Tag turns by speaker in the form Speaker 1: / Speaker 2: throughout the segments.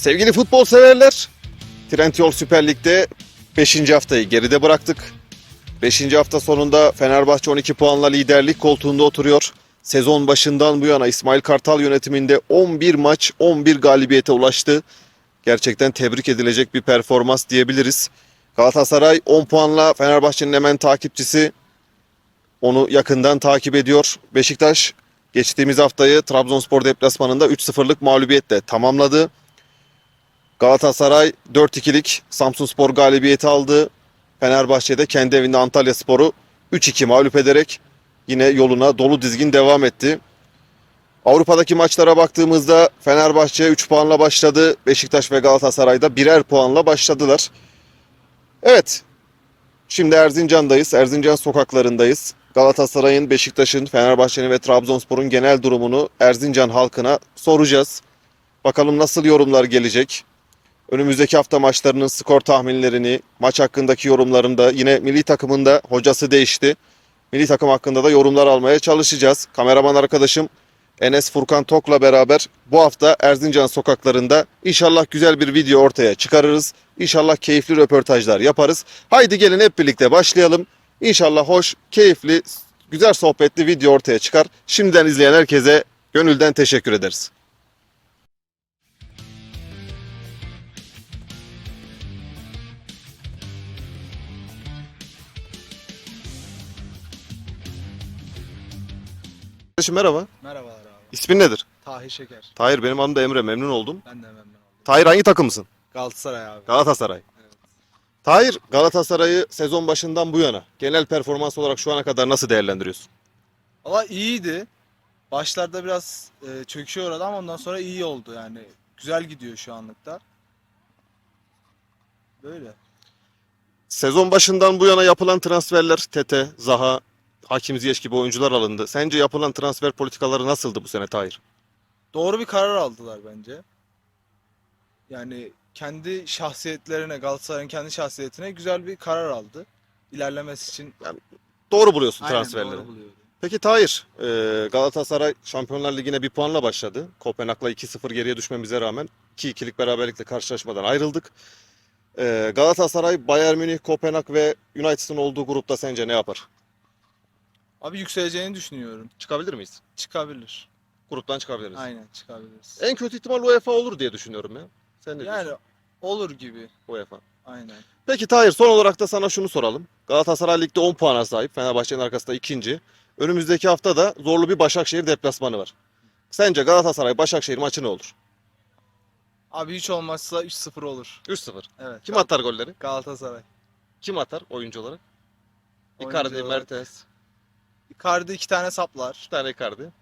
Speaker 1: Sevgili futbol severler, Trendyol Süper Lig'de 5. haftayı geride bıraktık. 5. hafta sonunda Fenerbahçe 12 puanla liderlik koltuğunda oturuyor. Sezon başından bu yana İsmail Kartal yönetiminde 11 maç 11 galibiyete ulaştı. Gerçekten tebrik edilecek bir performans diyebiliriz. Galatasaray 10 puanla Fenerbahçe'nin hemen takipçisi. Onu yakından takip ediyor. Beşiktaş geçtiğimiz haftayı Trabzonspor deplasmanında 3-0'lık mağlubiyetle tamamladı. Galatasaray 4-2'lik Samsunspor galibiyeti aldı. Fenerbahçe'de kendi evinde Antalya Sporu 3-2 mağlup ederek yine yoluna dolu dizgin devam etti. Avrupa'daki maçlara baktığımızda Fenerbahçe 3 puanla başladı. Beşiktaş ve Galatasaray'da birer puanla başladılar. Evet. Şimdi Erzincan'dayız. Erzincan sokaklarındayız. Galatasaray'ın, Beşiktaş'ın, Fenerbahçe'nin ve Trabzonspor'un genel durumunu Erzincan halkına soracağız. Bakalım nasıl yorumlar gelecek. Önümüzdeki hafta maçlarının skor tahminlerini, maç hakkındaki yorumlarını da yine milli takımında hocası değişti. Milli takım hakkında da yorumlar almaya çalışacağız. Kameraman arkadaşım Enes Furkan Tok'la beraber bu hafta Erzincan sokaklarında inşallah güzel bir video ortaya çıkarırız. İnşallah keyifli röportajlar yaparız. Haydi gelin hep birlikte başlayalım. İnşallah hoş, keyifli, güzel sohbetli video ortaya çıkar. Şimdiden izleyen herkese gönülden teşekkür ederiz. Kardeşim merhaba.
Speaker 2: Merhabalar abi.
Speaker 1: İsmin nedir?
Speaker 2: Tahir Şeker.
Speaker 1: Tahir benim adım da Emre memnun oldum.
Speaker 2: Ben de memnun oldum.
Speaker 1: Tahir hangi takımısın?
Speaker 2: Galatasaray abi.
Speaker 1: Galatasaray.
Speaker 2: Evet.
Speaker 1: Tahir Galatasaray'ı sezon başından bu yana genel performans olarak şu ana kadar nasıl değerlendiriyorsun?
Speaker 2: Valla iyiydi. Başlarda biraz e, çöküşe uğradı ama ondan sonra iyi oldu yani. Güzel gidiyor şu anlıkta. Böyle.
Speaker 1: Sezon başından bu yana yapılan transferler Tete, Zaha, Hakim Ziyech gibi oyuncular alındı. Sence yapılan transfer politikaları nasıldı bu sene Tahir?
Speaker 2: Doğru bir karar aldılar bence. Yani kendi şahsiyetlerine, Galatasaray'ın kendi şahsiyetine güzel bir karar aldı. İlerlemesi için
Speaker 1: Doğru buluyorsun
Speaker 2: Aynen,
Speaker 1: transferleri.
Speaker 2: doğru buluyorum.
Speaker 1: Peki Tahir, e, Galatasaray Şampiyonlar Ligi'ne bir puanla başladı. Kopenhag'la 2-0 geriye düşmemize rağmen 2-2'lik beraberlikle karşılaşmadan ayrıldık. E, Galatasaray, Bayern Münih, Kopenhag ve United'ın olduğu grupta sence ne yapar?
Speaker 2: Abi yükseleceğini düşünüyorum.
Speaker 1: Çıkabilir miyiz?
Speaker 2: Çıkabilir.
Speaker 1: Gruptan çıkabiliriz.
Speaker 2: Aynen çıkabiliriz.
Speaker 1: En kötü ihtimal UEFA olur diye düşünüyorum ya. Sen ne
Speaker 2: Yani
Speaker 1: diyorsun?
Speaker 2: olur gibi.
Speaker 1: UEFA.
Speaker 2: Aynen.
Speaker 1: Peki Tahir son olarak da sana şunu soralım. Galatasaray Lig'de 10 puana sahip. Fenerbahçe'nin arkasında ikinci. Önümüzdeki hafta da zorlu bir Başakşehir deplasmanı var. Sence Galatasaray Başakşehir maçı ne olur?
Speaker 2: Abi hiç olmazsa 3-0 olur.
Speaker 1: 3-0.
Speaker 2: Evet.
Speaker 1: Kim
Speaker 2: Gal-
Speaker 1: atar golleri?
Speaker 2: Galatasaray.
Speaker 1: Kim atar oyuncu olarak?
Speaker 2: Oyuncu
Speaker 1: Icardi,
Speaker 2: olarak.
Speaker 1: Mertens.
Speaker 2: Icardi iki tane saplar.
Speaker 1: Bir tane Icardi.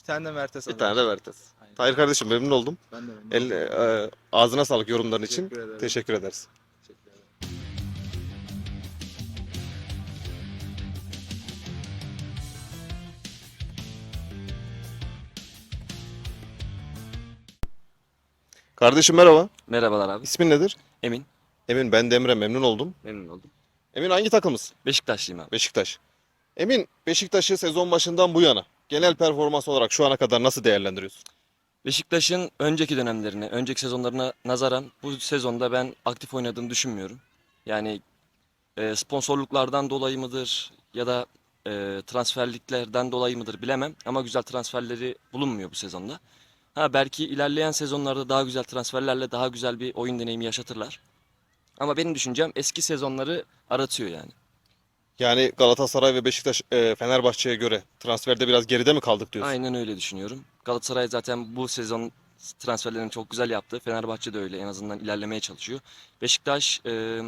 Speaker 2: Bir tane de Mertes
Speaker 1: Bir
Speaker 2: alır.
Speaker 1: tane de Mertens.
Speaker 2: Aynen.
Speaker 1: Tahir kardeşim memnun oldum.
Speaker 2: Ben de memnun
Speaker 1: El,
Speaker 2: oldum.
Speaker 1: e, ağzına sağlık yorumların için.
Speaker 2: Teşekkür ederim.
Speaker 1: Teşekkür ederiz.
Speaker 2: Teşekkür ederim.
Speaker 1: Kardeşim merhaba.
Speaker 3: Merhabalar abi.
Speaker 1: İsmin nedir?
Speaker 3: Emin.
Speaker 1: Emin ben de Emre memnun oldum.
Speaker 3: Memnun oldum.
Speaker 1: Emin hangi takımısın?
Speaker 3: Beşiktaşlıyım abi.
Speaker 1: Beşiktaş. Emin Beşiktaş'ı sezon başından bu yana genel performans olarak şu ana kadar nasıl değerlendiriyorsun?
Speaker 3: Beşiktaş'ın önceki dönemlerine, önceki sezonlarına nazaran bu sezonda ben aktif oynadığını düşünmüyorum. Yani e, sponsorluklardan dolayı mıdır ya da e, transferliklerden dolayı mıdır bilemem ama güzel transferleri bulunmuyor bu sezonda. Ha belki ilerleyen sezonlarda daha güzel transferlerle daha güzel bir oyun deneyimi yaşatırlar. Ama benim düşüncem eski sezonları aratıyor yani.
Speaker 1: Yani Galatasaray ve Beşiktaş e, Fenerbahçe'ye göre transferde biraz geride mi kaldık diyorsun?
Speaker 3: Aynen öyle düşünüyorum. Galatasaray zaten bu sezon transferlerini çok güzel yaptı. Fenerbahçe de öyle en azından ilerlemeye çalışıyor. Beşiktaş e,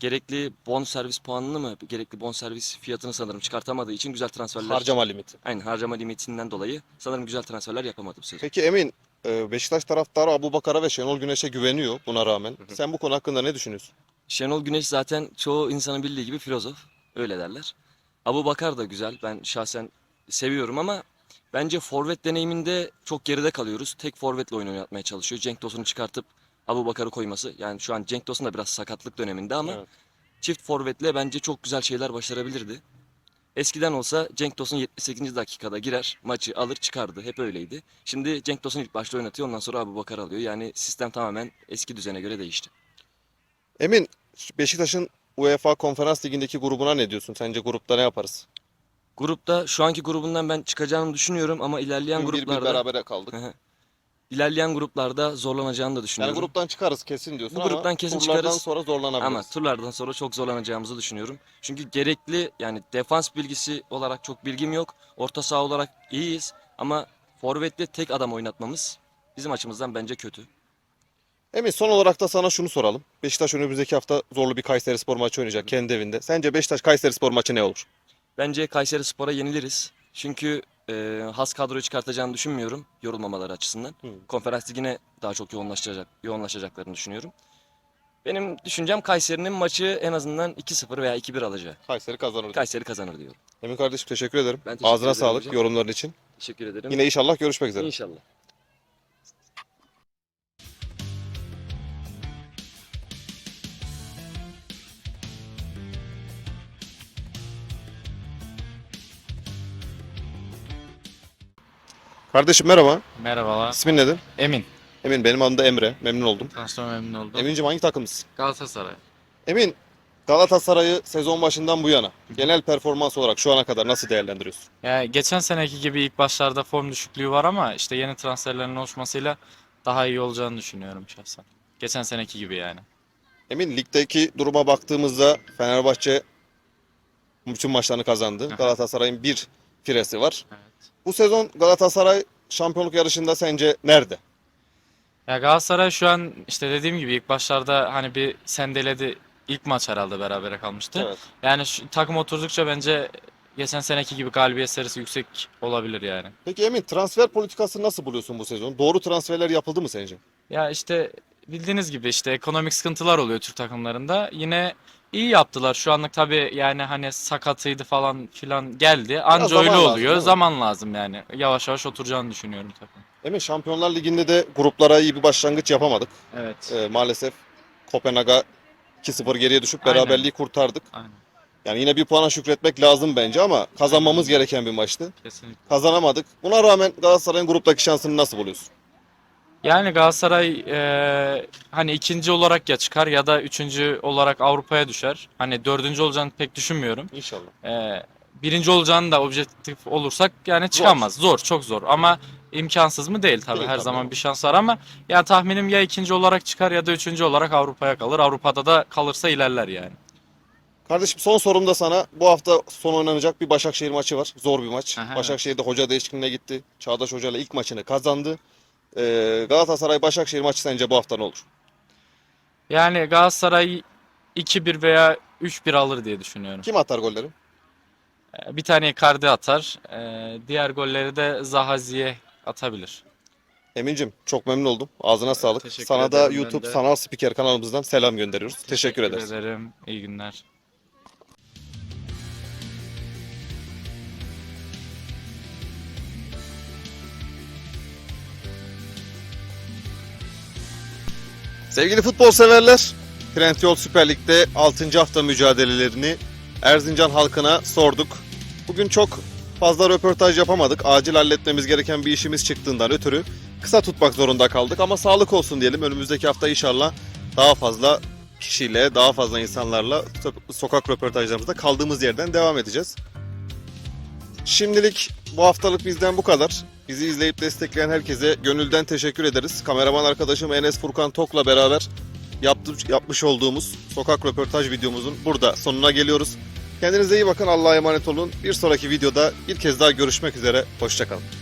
Speaker 3: gerekli bon servis puanını mı, gerekli bon servis fiyatını sanırım çıkartamadığı için güzel transferler.
Speaker 1: Harcama limiti.
Speaker 3: Aynen harcama limitinden dolayı sanırım güzel transferler yapamadı bu sezon.
Speaker 1: Peki Emin e, Beşiktaş taraftarı Abu Bakar'a ve Şenol Güneş'e güveniyor buna rağmen.
Speaker 3: Hı hı.
Speaker 1: Sen bu konu hakkında ne düşünüyorsun?
Speaker 3: Şenol Güneş zaten çoğu insanın bildiği gibi filozof. Öyle derler. Abu Bakar da güzel. Ben şahsen seviyorum ama bence forvet deneyiminde çok geride kalıyoruz. Tek forvetle oyun oynatmaya çalışıyor. Cenk Tosun'u çıkartıp Abu Bakar'ı koyması. Yani şu an Cenk Tosun da biraz sakatlık döneminde ama
Speaker 1: Evet.
Speaker 3: çift forvetle bence çok güzel şeyler başarabilirdi. Eskiden olsa Cenk Tosun 78. dakikada girer, maçı alır çıkardı. Hep öyleydi. Şimdi Cenk Tosun ilk başta oynatıyor, ondan sonra Abu Bakar alıyor. Yani sistem tamamen eski düzene göre değişti.
Speaker 1: Emin, Beşiktaş'ın UEFA Konferans Ligi'ndeki grubuna ne diyorsun? Sence grupta ne yaparız?
Speaker 3: Grupta şu anki grubundan ben çıkacağını düşünüyorum ama ilerleyen
Speaker 1: Dün bir bir
Speaker 3: gruplarda
Speaker 1: berabere kaldık.
Speaker 3: ilerleyen gruplarda zorlanacağını da
Speaker 1: Yani
Speaker 3: düşünüyorum.
Speaker 1: gruptan çıkarız kesin diyorsun
Speaker 3: Bu
Speaker 1: ama
Speaker 3: gruptan kesin
Speaker 1: turlardan
Speaker 3: çıkarız.
Speaker 1: sonra zorlanabiliriz.
Speaker 3: Ama turlardan sonra çok zorlanacağımızı düşünüyorum. Çünkü gerekli yani defans bilgisi olarak çok bilgim yok. Orta saha olarak iyiyiz ama forvetle tek adam oynatmamız bizim açımızdan bence kötü.
Speaker 1: Emin son olarak da sana şunu soralım. Beşiktaş önümüzdeki hafta zorlu bir Kayserispor maçı oynayacak kendi evinde. Sence Beşiktaş Kayserispor maçı ne olur?
Speaker 3: Bence Kayseri Spor'a yeniliriz. Çünkü e, has kadroyu çıkartacağını düşünmüyorum yorulmamaları açısından.
Speaker 1: Hı.
Speaker 3: Konferans ligine daha çok yoğunlaşacak, yoğunlaşacaklarını düşünüyorum. Benim düşüncem Kayseri'nin maçı en azından 2-0 veya 2-1 alacağı.
Speaker 1: Kayseri kazanır.
Speaker 3: Kayseri kazanır diyorum.
Speaker 1: Emin kardeşim teşekkür ederim.
Speaker 3: Ben teşekkür
Speaker 1: Ağzına
Speaker 3: ederim
Speaker 1: sağlık
Speaker 3: hocam.
Speaker 1: yorumların için.
Speaker 3: Teşekkür ederim.
Speaker 1: Yine inşallah görüşmek üzere.
Speaker 3: İnşallah.
Speaker 1: Kardeşim merhaba.
Speaker 4: Merhabalar.
Speaker 1: İsmin nedir?
Speaker 4: Emin.
Speaker 1: Emin benim adım da Emre. Memnun oldum.
Speaker 4: Tanıştığıma memnun oldum.
Speaker 1: Emin'cim hangi takımlısın?
Speaker 4: Galatasaray.
Speaker 1: Emin Galatasaray'ı sezon başından bu yana genel performans olarak şu ana kadar nasıl değerlendiriyorsun?
Speaker 4: Yani geçen seneki gibi ilk başlarda form düşüklüğü var ama işte yeni transferlerin oluşmasıyla daha iyi olacağını düşünüyorum şahsen. Geçen seneki gibi yani.
Speaker 1: Emin ligdeki duruma baktığımızda Fenerbahçe bütün maçlarını kazandı.
Speaker 4: Aha.
Speaker 1: Galatasaray'ın bir firesi var.
Speaker 4: Evet.
Speaker 1: Bu sezon Galatasaray şampiyonluk yarışında sence nerede?
Speaker 4: Ya Galatasaray şu an işte dediğim gibi ilk başlarda hani bir sendeledi. İlk maç herhalde berabere kalmıştı.
Speaker 1: Evet.
Speaker 4: Yani şu, takım oturdukça bence geçen seneki gibi galibiyet serisi yüksek olabilir yani.
Speaker 1: Peki Emin transfer politikası nasıl buluyorsun bu sezon? Doğru transferler yapıldı mı sence?
Speaker 4: Ya işte bildiğiniz gibi işte ekonomik sıkıntılar oluyor Türk takımlarında. Yine iyi yaptılar. Şu anlık tabii yani hani sakatıydı falan filan geldi. Anca
Speaker 1: zaman
Speaker 4: öyle
Speaker 1: lazım,
Speaker 4: oluyor.
Speaker 1: değil mi?
Speaker 4: Zaman lazım yani. Yavaş yavaş oturacağını düşünüyorum takım.
Speaker 1: Emin Şampiyonlar Ligi'nde de gruplara iyi bir başlangıç yapamadık.
Speaker 4: Evet.
Speaker 1: Ee, maalesef Kopenhag'a 2-0 geriye düşüp
Speaker 4: Aynen.
Speaker 1: beraberliği kurtardık.
Speaker 4: Aynen.
Speaker 1: Yani yine bir puana şükretmek lazım bence ama kazanmamız gereken bir maçtı.
Speaker 4: Kesinlikle.
Speaker 1: Kazanamadık. Buna rağmen Galatasaray'ın gruptaki şansını nasıl buluyorsun?
Speaker 4: Yani Galatasaray e, hani ikinci olarak ya çıkar ya da üçüncü olarak Avrupa'ya düşer. Hani dördüncü olacağını pek düşünmüyorum.
Speaker 1: İnşallah.
Speaker 4: E, birinci olacağını da objektif olursak yani çıkamaz. Zor, çok zor ama imkansız mı değil tabii.
Speaker 1: Değil
Speaker 4: Her
Speaker 1: tabii.
Speaker 4: zaman bir şans var ama ya tahminim ya ikinci olarak çıkar ya da üçüncü olarak Avrupa'ya kalır. Avrupa'da da kalırsa ilerler yani.
Speaker 1: Kardeşim son sorum da sana. Bu hafta son oynanacak bir Başakşehir maçı var. Zor bir maç.
Speaker 4: Aha,
Speaker 1: Başakşehir'de hoca değişikliğine gitti. Çağdaş Hoca ile ilk maçını kazandı. Ee, Galatasaray Başakşehir maçı sence bu hafta ne olur?
Speaker 4: Yani Galatasaray 2-1 veya 3-1 alır diye düşünüyorum.
Speaker 1: Kim atar golleri?
Speaker 4: E, Bir tane Icardi atar. e, Diğer golleri de Zaha Ziyech atabilir.
Speaker 1: Emin'cim çok memnun oldum. Ağzına sağlık.
Speaker 4: teşekkür
Speaker 1: Sana da
Speaker 4: ederim ben
Speaker 1: YouTube
Speaker 4: de.
Speaker 1: Sanal Spiker kanalımızdan selam gönderiyoruz. Teşekkür, ederiz.
Speaker 4: ederim. İyi günler.
Speaker 1: Sevgili futbol severler, Trendyol Süper Lig'de 6. hafta mücadelelerini Erzincan halkına sorduk. Bugün çok fazla röportaj yapamadık. Acil halletmemiz gereken bir işimiz çıktığından ötürü kısa tutmak zorunda kaldık. Ama sağlık olsun diyelim. Önümüzdeki hafta inşallah daha fazla kişiyle, daha fazla insanlarla so- sokak röportajlarımızda kaldığımız yerden devam edeceğiz. Şimdilik bu haftalık bizden bu kadar. Bizi izleyip destekleyen herkese gönülden teşekkür ederiz. Kameraman arkadaşım Enes Furkan Tok'la beraber yaptı, yapmış olduğumuz sokak röportaj videomuzun burada sonuna geliyoruz. Kendinize iyi bakın. Allah'a emanet olun. Bir sonraki videoda bir kez daha görüşmek üzere. Hoşçakalın.